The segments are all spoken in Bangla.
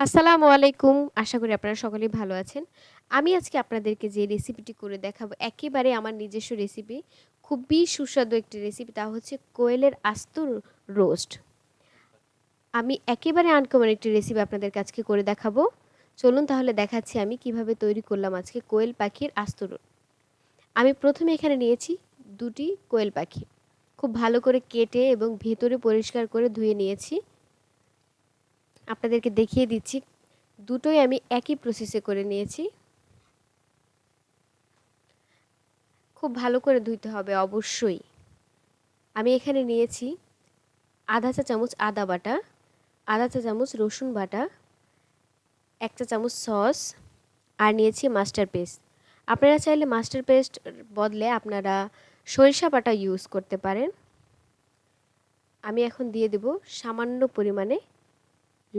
আসসালামু আলাইকুম। আশা করি আপনারা সকলেই ভালো আছেন। আমি আজকে আপনাদেরকে যে রেসিপিটি করে দেখাবো, একেবারে আমার নিজস্ব রেসিপি। খুবই সুস্বাদু একটি রেসিপি তা হচ্ছে কোয়েলের আস্ত রোস্ট। আমি একেবারে আনকমন একটি রেসিপি আপনাদেরকে আজকে করে দেখাবো। চলুন তাহলে দেখাচ্ছি আমি কীভাবে তৈরি করলাম আজকে কোয়েল পাখির আস্ত আমি প্রথমে এখানে নিয়েছি দুটি কোয়েল পাখি। খুব ভালো করে কেটে এবং ভেতরে পরিষ্কার করে ধুয়ে নিয়েছি। আপনাদেরকে দেখিয়ে দিচ্ছি। দুটোই আমি একই প্রসেসে করে নিয়েছি। খুব ভালো করে ধুইতে হবে অবশ্যই। আমি এখানে নিয়েছি আধা চা চামচ আদা বাটা, আধা চা চামচ রসুন বাটা, এক চা চামচ সস আর নিয়েছি মাস্টার পেস্ট। আপনারা চাইলে মাস্টার পেস্ট বদলে আপনারা সরিষা বাটা ইউজ করতে পারেন। আমি এখন দিয়ে দেব সামান্য পরিমাণে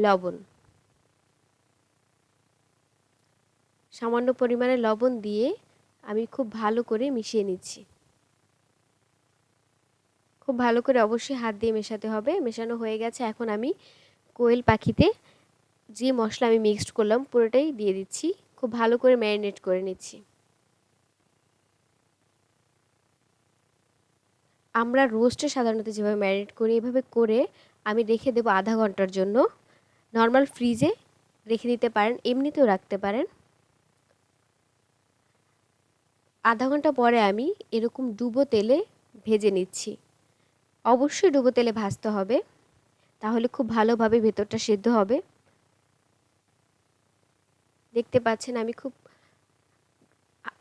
লবণ। সামান্য পরিমাণে লবণ দিয়ে আমি খুব ভালো করে মিশিয়ে নিচ্ছি। খুব ভালো করে অবশ্যই হাত দিয়ে মেশাতে হবে। মেশানো হয়ে গেছে। এখন আমি কোয়েল পাখিতে যে মশলা আমি মিক্সড করলাম, পুরোটাই দিয়ে দিচ্ছি। খুব ভালো করে ম্যারিনেট করে নিচ্ছি। আমরা রোস্টে সাধারণত যেভাবে ম্যারিনেট করি, এভাবে করে আমি রেখে দেবো আধা ঘণ্টার জন্য। নর্মাল ফ্রিজে রেখে দিতে পারেন, এমনিতেও রাখতে পারেন। আধা ঘণ্টা পরে আমি এরকম ডুবো তেলে ভেজে নিচ্ছি। অবশ্যই ডুবো তেলে ভাজতে হবে, তাহলে খুব ভালোভাবে ভেতরটা সেদ্ধ হবে। দেখতে পাচ্ছেন আমি খুব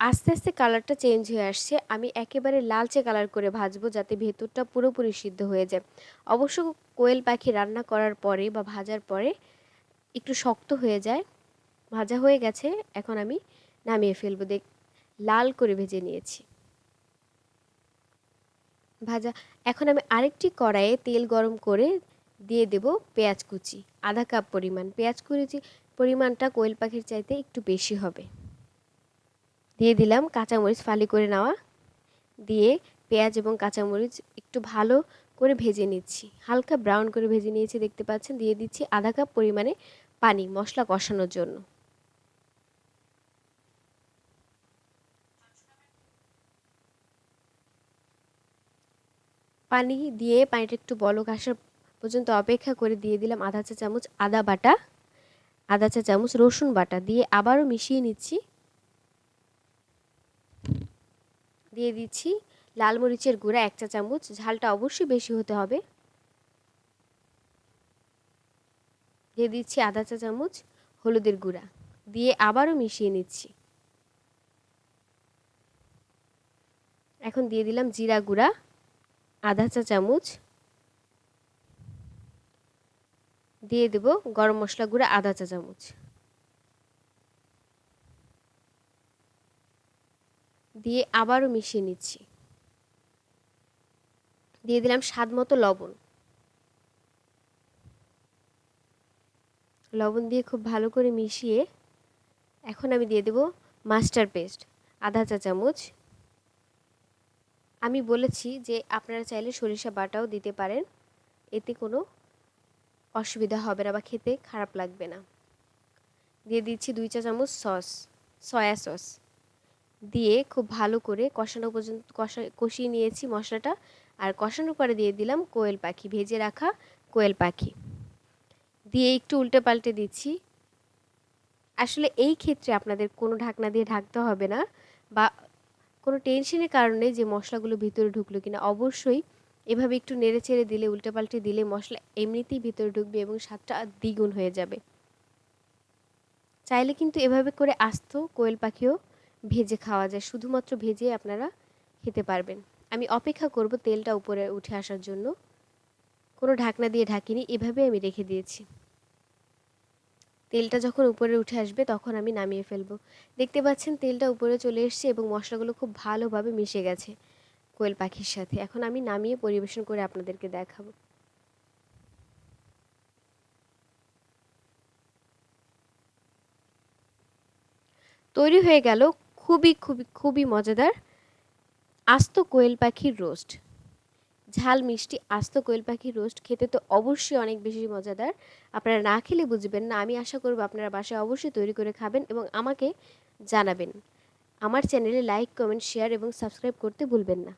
আস্তে আস্তে কালারটা চেঞ্জ হয়ে আসছে। আমি একেবারে লালচে কালার করে ভাজবো যাতে ভেতরটা পুরোপুরি সিদ্ধ হয়ে যায়। অবশ্য কোয়েল পাখি রান্না করার পরে বা ভাজার পরে একটু শক্ত হয়ে যায়। ভাজা হয়ে গেছে, এখন আমি নামিয়ে ফেলব। দেখ, লাল করে ভেজে নিয়েছি। ভাজা, এখন আমি আরেকটি কড়াইয়ে তেল গরম করে দিয়ে দেব পেঁয়াজ কুচি, আধা কাপ পরিমাণ। পেঁয়াজ কুচি পরিমাণটা কোয়েল পাখির চাইতে একটু বেশি হবে। দিয়ে দিলাম কাঁচামরিচ ফালি করে নেওয়া। দিয়ে পেঁয়াজ এবং কাঁচামরিচ একটু ভালো করে ভেজে নিচ্ছি। হালকা ব্রাউন করে ভেজে নিয়েছি, দেখতে পাচ্ছেন? দিয়ে দিচ্ছি আধা কাপ পরিমাণে পানি, মশলা কষানোর জন্য। পানি দিয়ে পানিটা একটু বলক আসার পর্যন্ত অপেক্ষা করে দিয়ে দিলাম আধা চা চামচ আদা বাটা, আধা চা চামচ রসুন বাটা। দিয়ে আবারও মিশিয়ে নিচ্ছি। দিয়ে দিচ্ছি লাল মরিচের গুঁড়া এক চা চামচ, ঝালটা অবশ্যই বেশি হতে হবে। দিয়ে দিচ্ছি আধা চা চামচ হলুদের গুঁড়া, দিয়ে আবারও মিশিয়ে নিচ্ছি। এখন দিয়ে দিলাম জিরা গুঁড়া, আধা চা চামচ। দিয়ে দেব গরম মশলা গুঁড়া আধা চা চামচ। দিয়ে আবারও মিশিয়ে নিচ্ছি। দিয়ে দিলাম স্বাদ মতো লবণ। লবণ দিয়ে খুব ভালো করে মিশিয়ে এখন আমি দিয়ে দেব মাস্টার পেস্ট, আধা চা চামচ। আমি বলেছি যে আপনারা চাইলে সরিষা বাটাও দিতে পারেন, এতে কোনো অসুবিধা হবে না বা খেতে খারাপ লাগবে না। দিয়ে দিচ্ছি দুই চা চামচ সস, সয়া সস। দিয়ে খুব ভালো করে কষানো পর্যন্ত কষা, কষিয়ে নিয়েছি মশলাটা। আর কষানোর পরে দিয়ে দিলাম কোয়েল পাখি, ভেজে রাখা কোয়েল পাখি। দিয়ে একটু উল্টে পাল্টে দিচ্ছি। আসলে এই ক্ষেত্রে আপনাদের কোনো ঢাকনা দিয়ে ঢাকতে হবে না বা কোনো টেনশনের কারণে যে মশলাগুলো ভিতরে ঢুকলো কিনা, অবশ্যই এভাবে একটু নেড়ে চেড়ে দিলে, উল্টে পাল্টে দিলে মশলা এমনিতেই ভিতরে ঢুকবে এবং স্বাদটা দ্বিগুণ হয়ে যাবে। চাইলে কিন্তু এভাবে করে আসতো কোয়েল পাখিও ভেজে খাওয়া যায়। শুধুমাত্র ভেজে আপনারা খেতে পারবেন। আমি অপেক্ষা করব তেলটা উপরে উঠে আসার জন্য। কোনো ঢাকনা দিয়ে ঢাকিনি, এভাবে আমি রেখে দিয়েছি। তেলটা যখন উপরে উঠে আসবে, তখন আমি নামিয়ে ফেলব। দেখতে পাচ্ছেন, তেলটা উপরে চলে এসছে এবং মশলাগুলো খুব ভালোভাবে মিশে গেছে কোয়েল পাখির সাথে। এখন আমি নামিয়ে পরিবেশন করে আপনাদেরকে দেখাবো। তৈরি হয়ে গেল খুবই খুবই খুবই মজাদার। আস্ত কোয়েল পাখির রোস্ট। ঝাল, মিষ্টি, আস্ত কোয়েল পাখির রোস্ট খেতে তো অবশ্যই অনেক বেশি মজাদার। আপনারা না খেলে বুঝবেন না, আমি আশা করব আপনারা বাসায় অবশ্যই তৈরি করে খাবেন এবং আমাকে জানাবেন। আমার চ্যানেলে লাইক, কমেন্ট, শেয়ার এবং সাবস্ক্রাইব করতে ভুলবেন না।